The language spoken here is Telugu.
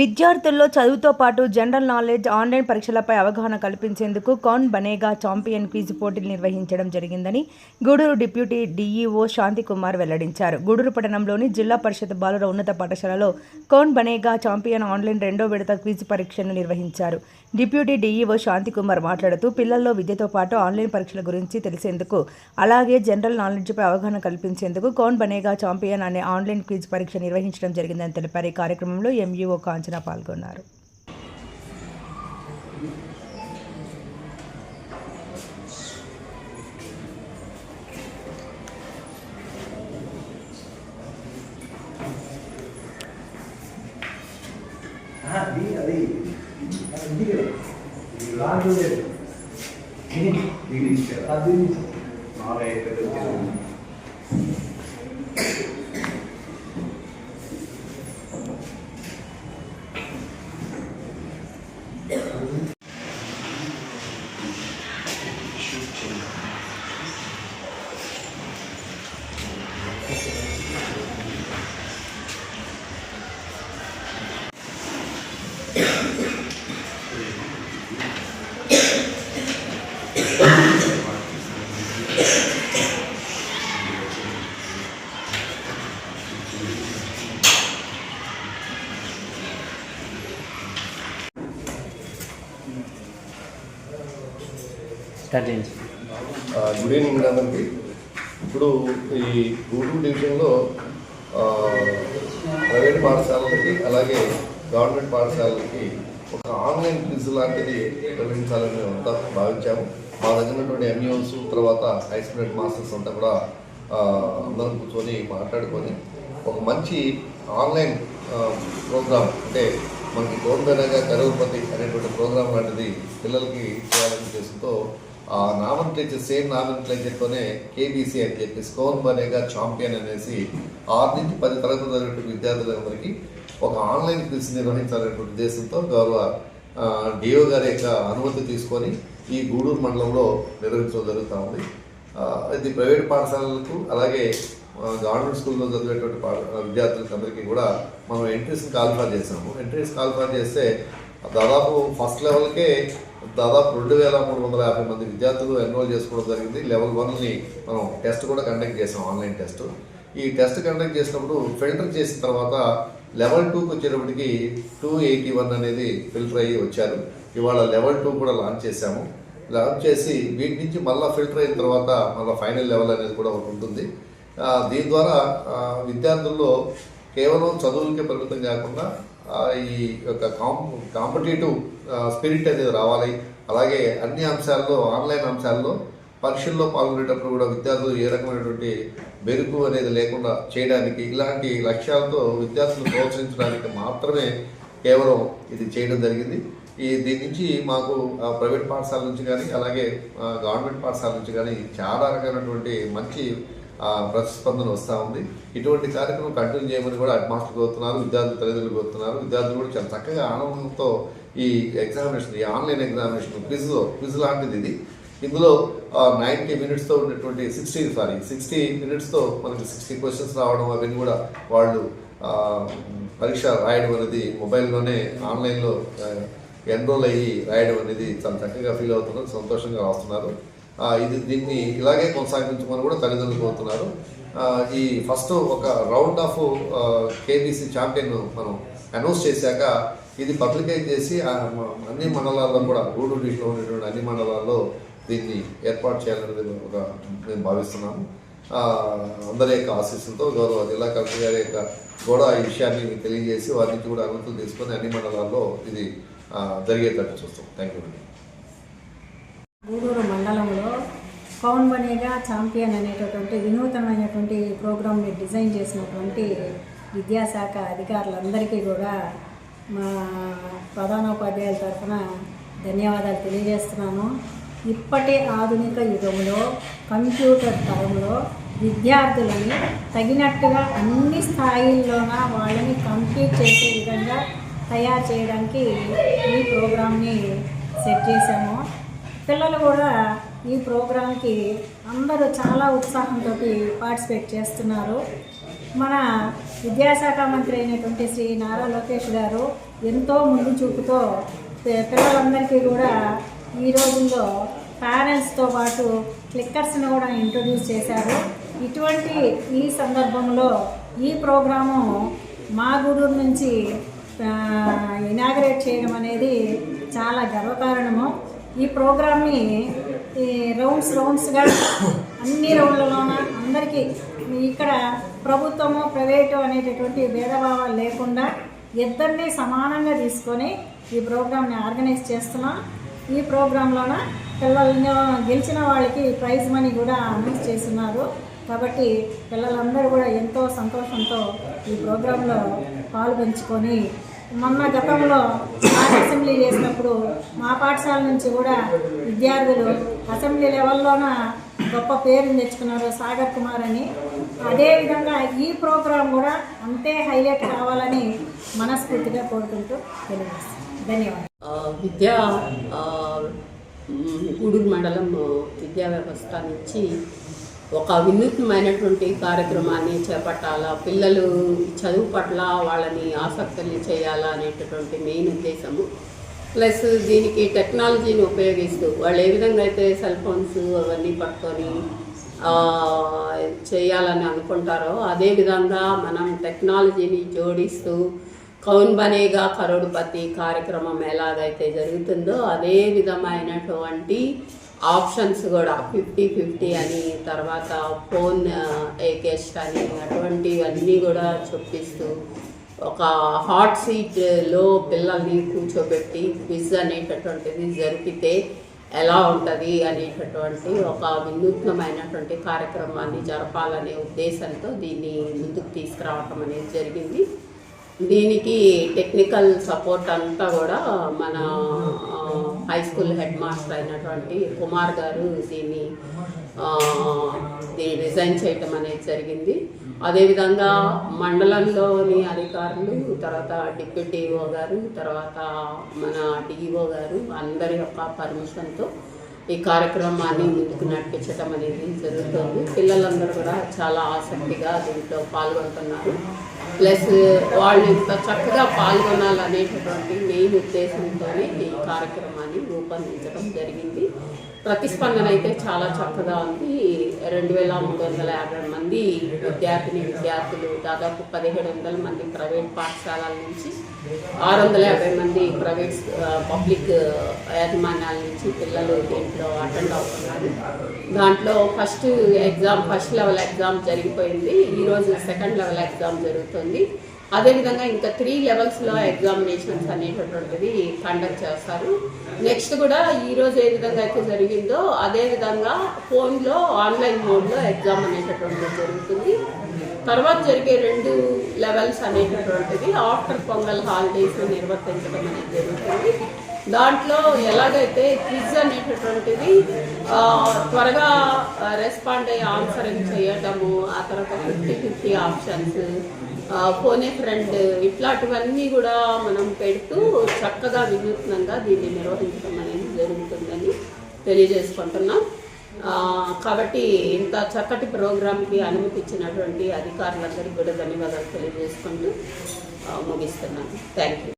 విద్యార్థుల్లో చదువుతో పాటు జనరల్ నాలెడ్జ్ ఆన్లైన్ పరీక్షలపై అవగాహన కల్పించేందుకు కౌన్ బనేగా చాంపియన్ క్విజ్ పోటీలు నిర్వహించడం జరిగిందని గూడూరు డిప్యూటీ డీఈఓ శాంతికుమార్ వెల్లడించారు. గూడూరు పట్టణంలోని జిల్లా పరిషత్ బాలుర ఉన్నత పాఠశాలలో కౌన్ బనేగా చాంపియన్ ఆన్లైన్ రెండో విడత క్విజ్ పరీక్షను నిర్వహించారు. డిప్యూటీ డీఈఓ శాంతికుమార్ మాట్లాడుతూ పిల్లల్లో విద్యతో పాటు ఆన్లైన్ పరీక్షల గురించి తెలిసేందుకు అలాగే జనరల్ నాలెడ్జ్పై అవగాహన కల్పించేందుకు కౌన్ బనేగా చాంపియన్ అనే ఆన్లైన్ క్విజ్ పరీక్ష నిర్వహించడం జరిగిందని తెలిపారు. ఈ కార్యక్రమంలో ఎంఈఓ కాంచన పాల్గొన్నారు. అది అది ఇది కదా దాంట్లో లేదు. అది స్టార్ట్ చేయండి గుడ్ ఈవినింగ్ అందరికి. ఇప్పుడు ఈ గూడూరు డివిజన్లో ప్రైవేట్ పాఠశాలలకి అలాగే గవర్నమెంట్ పాఠశాలలకి ఒక ఆన్లైన్ క్విజ్ లాంటిది నిర్వహించాలని అంతా భావించాము. మా దగ్గర ఉన్నటువంటి ఎంఈఓస్ తర్వాత హై మాస్టర్స్ అంతా కూడా అందరం కూర్చొని మాట్లాడుకొని ఒక మంచి ఆన్లైన్ ప్రోగ్రామ్ అంటే మనకి గవర్నమెంట్గా కరూర్పతి అనేటువంటి ప్రోగ్రామ్ లాంటిది పిల్లలకి చేయాలని ఉద్దేశంతో ఆ నామన్క్లేచర్ సేమ్ నామన్క్లేచర్తోనే కేబీసీ అని చెప్పి స్కోన్ బనేగా ఛాంపియన్ అనేసి ఆరు నుంచి పది తరగతులు చదివేటువంటి విద్యార్థులందరికీ ఒక ఆన్లైన్ క్విజ్ నిర్వహించాలనేటువంటి ఉద్దేశంతో గౌరవ డిఓ గారి యొక్క అనుమతి తీసుకొని ఈ గూడూరు మండలంలో నిర్వహించడం జరుగుతూ ఉంది. ఇది ప్రైవేట్ పాఠశాలలకు అలాగే గవర్నమెంట్ స్కూల్లో చదివేటువంటి పా విద్యార్థులకు అందరికీ కూడా మనం ఎంట్రీస్ కాల్ఫర్ చేసాము ఎంట్రీస్ కాల్ఫర్ చేస్తే దాదాపు ఫస్ట్ లెవెల్కే దాదాపు రెండు వేల మూడు వందల యాభై మంది విద్యార్థులు ఎన్రోల్ చేసుకోవడం జరిగింది. లెవెల్ వన్ని మనం టెస్ట్ కూడా కండక్ట్ చేసాం ఆన్లైన్ టెస్ట్. ఈ టెస్ట్ కండక్ట్ చేసినప్పుడు ఫిల్టర్ చేసిన తర్వాత లెవెల్ టూకి వచ్చేటప్పటికి టూ ఎయిటీ వన్ అనేది ఫిల్టర్ అయ్యి వచ్చారు. ఇవాళ లెవెల్ టూ కూడా లాంచ్ చేశాము. లాంచ్ చేసి వీటి నుంచి మళ్ళీ ఫిల్టర్ అయిన తర్వాత మళ్ళీ ఫైనల్ లెవెల్ అనేది కూడా ఉంటుంది. దీని ద్వారా విద్యార్థుల్లో కేవలం చదువులకే పరిమితం కాకుండా ఈ యొక్క కాం కాంపిటేటివ్ స్పిరిట్ అనేది రావాలి. అలాగే అన్ని అంశాల్లో ఆన్లైన్ అంశాల్లో పరీక్షల్లో పాల్గొనేటప్పుడు కూడా విద్యార్థులు ఏ రకమైనటువంటి బెరుకు అనేది లేకుండా చేయడానికి ఇలాంటి లక్ష్యాలతో విద్యార్థులను ప్రోత్సహించడానికి మాత్రమే కేవలం ఇది చేయడం జరిగింది. ఈ దీని నుంచి మాకు ప్రైవేట్ పాఠశాల నుంచి కానీ అలాగే గవర్నమెంట్ పాఠశాల నుంచి కానీ చాలా రకమైనటువంటి మంచి ప్రతిస్పందన వస్తూ ఉంది. ఇటువంటి కార్యక్రమం కంటిన్యూ చేయమని కూడా హెడ్ మాస్టర్ కోరుతున్నారు విద్యార్థులు తల్లిదండ్రులు కోరుతున్నారు. విద్యార్థులు కూడా చాలా చక్కగా ఆనందంతో ఈ ఎగ్జామినేషన్ ఈ ఆన్లైన్ ఎగ్జామినేషన్ క్విజ్ క్విజ్ లాంటిది ఇది. ఇందులో నైంటీ మినిట్స్తో ఉన్నటువంటి సిక్స్టీ సారీ సిక్స్టీ మినిట్స్తో మనకి సిక్స్టీ క్వశ్చన్స్ రావడం అవన్నీ కూడా వాళ్ళు పరీక్ష రాయడం అనేది మొబైల్లోనే ఆన్లైన్లో ఎన్రోల్ అయ్యి రాయడం అనేది చాలా చక్కగా ఫీల్ అవుతున్నారు సంతోషంగా రాస్తున్నారు. ఇది దీన్ని ఇలాగే కొనసాగించమని కూడా తల్లిదండ్రులు కోరుతున్నారు. ఈ ఫస్ట్ ఒక రౌండ్ ఆఫ్ కేబీసీ ఛాంపియన్ మనం అనౌన్స్ చేశాక ఇది పబ్లికైజ్ చేసి ఆ, అన్ని మండలాల్లో కూడా గూడూరు ఉన్నటువంటి అన్ని మండలాల్లో దీన్ని ఏర్పాటు చేయాలనేది ఒక మేము భావిస్తున్నాము అందరి యొక్క ఆశీస్సులతో గౌరవ జిల్లా కలెక్టర్ గారి యొక్క కూడా ఈ విషయాన్ని తెలియజేసి వారి నుంచి కూడా అనుమతులు తీసుకొని అన్ని మండలాల్లో ఇది జరిగేటట్టు చూస్తాం. థ్యాంక్ యూ అండి గూడూరు మండలంలో పవన్ బనేగా ఛాంపియన్ అనేటటువంటి వినూతనమైనటువంటి ప్రోగ్రామ్ని డిజైన్ చేసినటువంటి విద్యాశాఖ అధికారులందరికీ కూడా మా ప్రధానోపాధ్యాయుల తరఫున ధన్యవాదాలు తెలియజేస్తున్నాను. ఇప్పటి ఆధునిక యుగంలో కంప్యూటర్ తరంలో విద్యార్థులని తగినట్టుగా అన్ని స్థాయిల్లోన వాళ్ళని కంప్లీట్ చేసే విధంగా తయారు చేయడానికి ఈ ప్రోగ్రామ్ని సెట్ చేశాము. పిల్లలు కూడా ఈ ప్రోగ్రాంకి అందరూ చాలా ఉత్సాహంతో పార్టిసిపేట్ చేస్తున్నారు. మన విద్యాశాఖ మంత్రి అయినటువంటి శ్రీ నారా లోకేష్ గారు ఎంతో ముందు చూపుతో పిల్లలందరికీ కూడా ఈ రోజుల్లో పేరెంట్స్తో పాటు క్లిక్కర్స్ని కూడా ఇంట్రొడ్యూస్ చేశారు. ఇటువంటి ఈ సందర్భంలో ఈ ప్రోగ్రాము మా గూడూరు నుంచి ఇనాగరేట్ చేయడం అనేది చాలా గర్వకారణము. ఈ ప్రోగ్రామ్ని ఈ రౌండ్స్ రౌండ్స్గా అన్ని రౌండ్లలోన అందరికీ ఇక్కడ ప్రభుత్వము ప్రైవేటు అనేటటువంటి భేదభావాలు లేకుండా ఇద్దరిని సమానంగా తీసుకొని ఈ ప్రోగ్రామ్ని ఆర్గనైజ్ చేస్తున్నాం. ఈ ప్రోగ్రాంలోన పిల్లల్ని గెలిచిన వాళ్ళకి ప్రైజ్ మనీ కూడా అనౌన్స్ చేస్తున్నారు. కాబట్టి పిల్లలందరూ కూడా ఎంతో సంతోషంతో ఈ ప్రోగ్రాంలో పాల్గొంచుకొని మొన్న గతంలో మా అసెంబ్లీ చేసినప్పుడు మా పాఠశాల నుంచి కూడా విద్యార్థులు అసెంబ్లీ లెవెల్లోన గొప్ప పేరు తెచ్చుకున్నారు సాగర్ కుమార్ అని. అదేవిధంగా ఈ ప్రోగ్రాం కూడా అంతే హైలైట్ కావాలని మనస్ఫూర్తిగా కోరుకుంటూ తెలియజేస్తాను ధన్యవాదాలు. విద్యా గూడూరు మండలం విద్యా వ్యవస్థ నుంచి ఒక వినూత్నమైనటువంటి కార్యక్రమాన్ని చేపట్టాలా? పిల్లలు చదువు పట్ల వాళ్ళని ఆసక్తుల్ని చేయాలా అనేటటువంటి మెయిన్ ఉద్దేశము. ప్లస్ దీనికి టెక్నాలజీని ఉపయోగిస్తూ వాళ్ళు ఏ విధంగా అయితే సెల్ ఫోన్స్ అవన్నీ పట్టుకొని చేయాలని అనుకుంటారో అదే విధంగా మనం టెక్నాలజీని జోడిస్తూ కౌన్ బనేగా కరోడుపతి కార్యక్రమం ఎలాగైతే జరుగుతుందో అదే విధమైనటువంటి ఆప్షన్స్ కూడా ఫిఫ్టీ ఫిఫ్టీ అని తర్వాత ఫోన్ ఏకేస్ట్ అని అటువంటివన్నీ కూడా చూపిస్తూ ఒక హాట్ సీట్లో పిల్లల్ని కూర్చోబెట్టి క్విజ్ అనేటటువంటిది జరిపితే ఎలా ఉంటుంది అనేటటువంటి ఒక వినూత్నమైనటువంటి కార్యక్రమాన్ని జరపాలనే ఉద్దేశంతో దీన్ని ముందుకు తీసుకురావటం అనేది జరిగింది. దీనికి టెక్నికల్ సపోర్ట్ అంతా కూడా మన హై స్కూల్ హెడ్ మాస్టర్ అయినటువంటి కుమార్ గారు దీన్ని దీన్ని డిజైన్ చేయటం అనేది జరిగింది. అదేవిధంగా మండలంలోని అధికారులు తర్వాత డిప్యూటీఓ గారు తర్వాత మన డిఈఓ గారు అందరి యొక్క పర్మిషన్తో ఈ కార్యక్రమాన్ని ముందుకు నడిపించడం అనేది జరుగుతుంది. పిల్లలందరూ కూడా చాలా ఆసక్తిగా దీంట్లో పాల్గొంటున్నారు. ప్లస్ వాళ్ళు ఇంత చక్కగా పాల్గొనాలనేటటువంటి మెయిన్ ఉద్దేశంతోనే ఈ కార్యక్రమాన్ని రూపొందించడం జరిగింది. ప్రతిస్పందన అయితే చాలా చక్కగా ఉంది. రెండు వేల మూడు వందల యాభై మంది విద్యార్థిని విద్యార్థులు దాదాపు పదిహేడు వందల మంది ప్రైవేట్ పాఠశాలల నుంచి ఆరు వందల యాభై మంది ప్రైవేట్ పబ్లిక్ యాజమాన్యాల నుంచి పిల్లలు దీంట్లో అటెండ్ అవుతున్నారు. దాంట్లో first exam first level exam జరిగిపోయింది. ఈరోజు సెకండ్ లెవెల్ ఎగ్జామ్ జరుగుతుంది. అదేవిధంగా ఇంకా త్రీ లెవెల్స్లో ఎగ్జామినేషన్స్ అనేటటువంటిది కండక్ట్ చేస్తారు. నెక్స్ట్ కూడా ఈరోజు ఏ విధంగా అయితే జరిగిందో అదే విధంగా ఫోన్లో ఆన్లైన్ మోడ్లో ఎగ్జామ్ అనేటటువంటిది జరుగుతుంది. తర్వాత జరిగే రెండు లెవెల్స్ అనేటటువంటిది ఆఫ్టర్ పొంగల్ హాలిడేస్ నిర్వర్తించడం అనేది జరుగుతుంది. దాంట్లో ఎలాగైతే క్విజ్ అనేటటువంటిది త్వరగా రెస్పాండ్ అయ్యి ఆన్సరింగ్ చేయటము ఆ తర్వాత fifty fifty options phone a friend ఇట్లాంటివన్నీ కూడా మనం పెడుతూ చక్కగా వినూత్నంగా దీన్ని నిర్వహించడం అనేది జరుగుతుందని తెలియజేసుకుంటున్నాం. కాబట్టి ఇంత చక్కటి ప్రోగ్రాంకి అనుమతి ఇచ్చినటువంటి అధికారులందరికీ కూడా ధన్యవాదాలు తెలియజేసుకుంటూ ముగిస్తున్నాను. Thank you